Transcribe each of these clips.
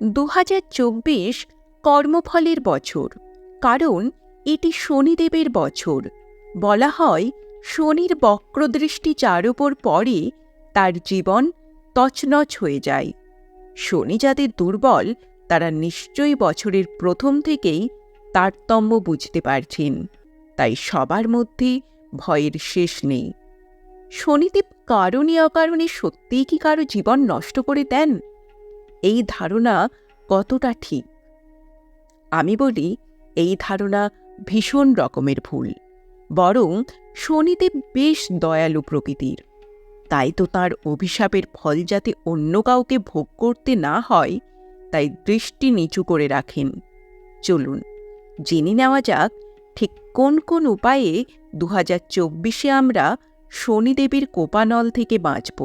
দু কর্মফলের বছর, কারণ এটি শনিদেবের বছর। বলা হয়, শনির বক্রদৃষ্টি যার উপর পড়ে তার জীবন তছনছ হয়ে যায়। শনি যাদের দুর্বল, তারা নিশ্চয়ই বছরের প্রথম থেকেই তারতম্য বুঝতে পারছেন। তাই সবার মধ্যে ভয়ের শেষ নেই। শনিদেব কারণে অকারণে সত্যিই কি কারও জীবন নষ্ট করে দেন? এই ধারণা কতটা ঠিক? আমি বলি, এই ধারণা ভীষণ রকমের ভুল, বরং শনিদেব বেশ দয়ালু প্রকৃতির। তাই তো তার অভিশাপের ফল যাতে অন্য কাউকে ভোগ করতে না হয়, তাই দৃষ্টি নিচু করে রাখেন। চলুন, জেনে নেওয়া যাক ঠিক কোন কোন উপায়ে দু হাজার চব্বিশে আমরা শনিদেবীর কোপানল থেকে বাঁচব,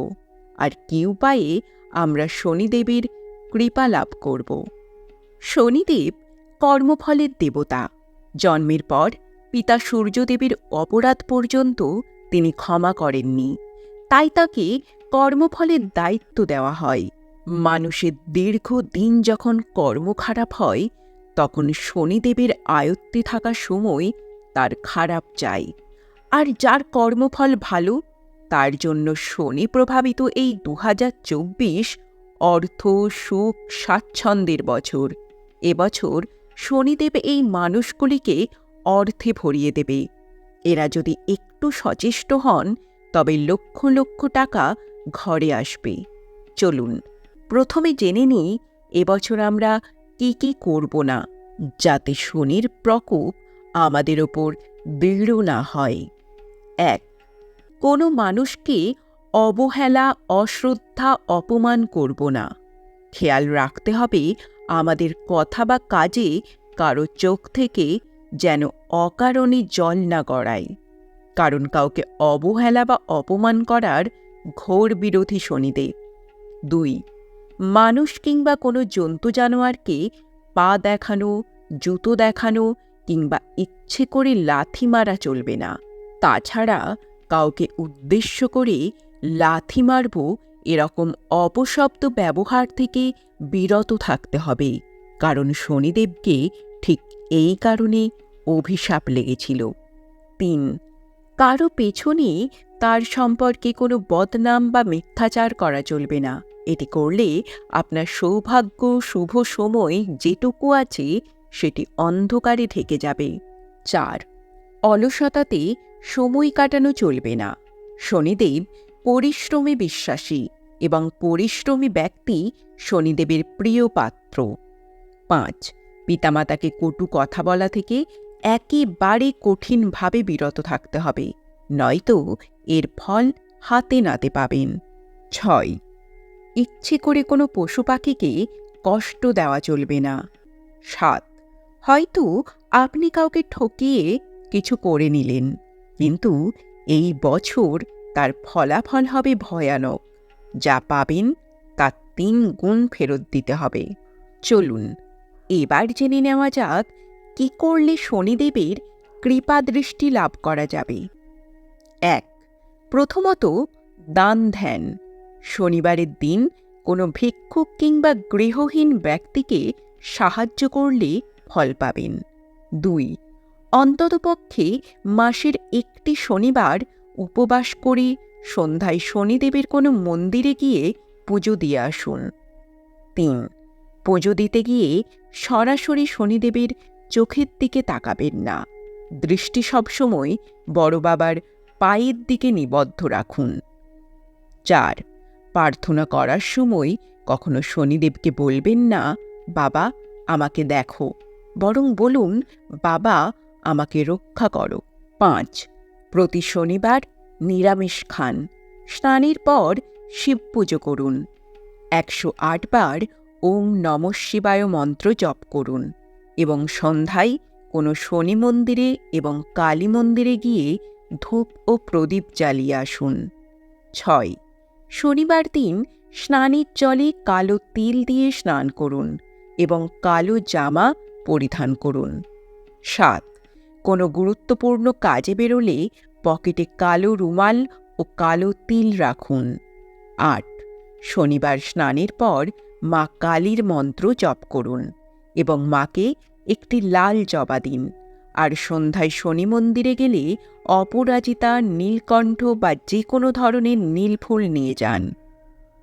আর কী উপায়ে আমরা শনিদেবীর কৃপা লাভ করব। শনিদেব কর্মফলের দেবতা। জন্মের পর পিতা সূর্যদেবের অপরাধ পর্যন্ত তিনি ক্ষমা করেননি। তাই তাকে কর্মফলের দায়িত্ব দেওয়া হয়। মানুষের দীর্ঘ দিন যখন কর্ম খারাপ হয়, তখন শনিদেবের আয়ত্তে থাকা সময় তার খারাপ চাই আর যার কর্মফল ভালো, তার জন্য শনি প্রভাবিত এই দু চব্বিশ অর্থ, সুখ, স্বাচ্ছন্দ্যের বছর। এবছর শনিদেব এই মানুষগুলিকে অর্থে ভরিয়ে দেবে। এরা যদি একটু সচেষ্ট হন, তবে লক্ষ লক্ষ টাকা ঘরে আসবে। চলুন, প্রথমে জেনে নিই এবছর আমরা কি কি করব না, যাতে শনির প্রকোপ আমাদের ওপর দৃঢ় না হয়। এক, কোনো মানুষকে অবহেলা, অশ্রদ্ধা, অপমান করব না। খেয়াল রাখতে হবে আমাদের কথা বা কাজে কারও চোখ থেকে যেন অকারণে জল না গড়ায়। কারণ কাউকে অবহেলা বা অপমান করার ঘোর বিরোধী শনিদেব। দুই, মানুষ কিংবা কোনো জন্তু জানোয়ারকে পা দেখানো, জুতো দেখানো কিংবা ইচ্ছে করে লাথি মারা চলবে না। তাছাড়া কাউকে উদ্দেশ্য করে লাথি মারব এরকম অপশব্দ ব্যবহার থেকে বিরত থাকতে হবে, কারণ শনিদেবকে ঠিক এই কারণে অভিশাপ লেগেছিল। তিন, কারও পেছনে তার সম্পর্কে কোনো বদনাম বা মিথ্যাচার করা চলবে না। এটি করলে আপনার সৌভাগ্য, শুভ সময় যেটুকু আছে সেটি অন্ধকারে ঢেকে যাবে। চার, অলসতাতে সময় কাটানো চলবে না। শনিদেব পরিশ্রমে বিশ্বাসী এবং পরিশ্রমী ব্যক্তি শনিদেবের প্রিয় পাত্র। পাঁচ, পিতামাতাকে কটু কথা বলা থেকে একেবারে কঠিনভাবে বিরত থাকতে হবে, নয়তো এর ফল হাতে নাতে পাবেন। ছয়, ইচ্ছে করে কোনো পশু পাখিকে কষ্ট দেওয়া চলবে না। সাত, হয়তো আপনি কাউকে ঠকিয়ে কিছু করে নিলেন, কিন্তু এই বছর তার ফলাফল হবে ভয়ানক। যা পাবেন তার তিন গুণ ফেরত দিতে হবে। চলুন, এবার জেনে নেওয়া যাক কি করলে শনিদেবের কৃপা দৃষ্টি লাভ করা যাবে। এক, প্রথমত দান ধ্যান। শনিবারের দিন কোনো ভিক্ষুক কিংবা গৃহহীন ব্যক্তিকে সাহায্য করলে ফল পাবেন। দুই, অন্ততপক্ষে মাসের একটি শনিবার উপবাস করে, সন্ধ্যায় শনিদেবের কোনো মন্দিরে গিয়ে পুজো দিয়ে আসুন। তিন, পুজো দিতে গিয়ে সরাসরি শনিদেবের চোখের দিকে তাকাবেন না। দৃষ্টি সবসময় বড় বাবার পায়ের দিকে নিবদ্ধ রাখুন। চার, প্রার্থনা করার সময় কখনো শনিদেবকে বলবেন না, বাবা, আমাকে দেখো। বরং বলুন, বাবা, আমাকে রক্ষা করো। পাঁচ প্রতি শনিবার নিরামিষ খান। স্নানের পর শিব পুজো করুন। একশো বার ওম নম শিবায় মন্ত্র জপ করুন এবং সন্ধ্যায় কোনো শনি মন্দিরে এবং কালী মন্দিরে গিয়ে ধূপ ও প্রদীপ জ্বালিয়ে আসুন। ছয়, শনিবার দিন স্নানের জলে কালো তিল দিয়ে স্নান করুন এবং কালো জামা পরিধান করুন। সাত কোনো গুরুত্বপূর্ণ কাজে বেরোলে পকেটে কালো রুমাল ও কালো তিল রাখুন। আট, শনিবার স্নানের পর মা কালীর মন্ত্র জপ করুন এবং মাকে একটি লাল জবা দিন। আর সন্ধ্যায় শনি মন্দিরে গেলে অপরাজিতা, নীলকণ্ঠ বা যে কোনো ধরনের নীল ফুল নিয়ে যান।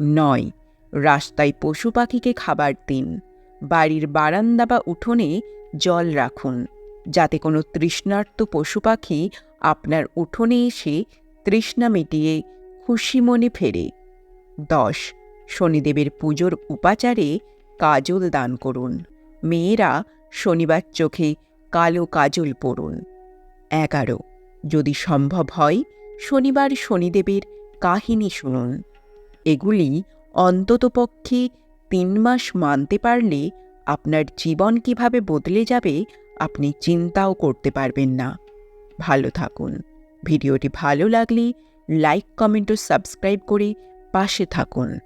নয়, রাস্তায় পশু পাখিকে খাবার দিন। বাড়ির বারান্দা বা উঠোনে জল রাখুন। যাতে কোনো তৃষ্ণার্ত পশু পাখি আপনার উঠোনে এসে তৃষ্ণা মিটিয়ে খুশি মনে ফেরে। দশ, শনিদেবের পুজোর উপাচারে কাজল দান করুন। মেয়েরা শনিবার চোখে কালো কাজল পরুন। এগারো, যদি সম্ভব হয়, শনিবার শনিদেবের কাহিনী শুনুন। এগুলি অন্ততপক্ষে তিন মাস মানতে পারলে আপনার জীবন কীভাবে বদলে যাবে আপনি চিন্তাও করতে পারবেন না। ভালো থাকুন। ভিডিওটি ভালো লাগলে লাইক, কমেন্ট ও সাবস্ক্রাইব করে পাশে থাকুন।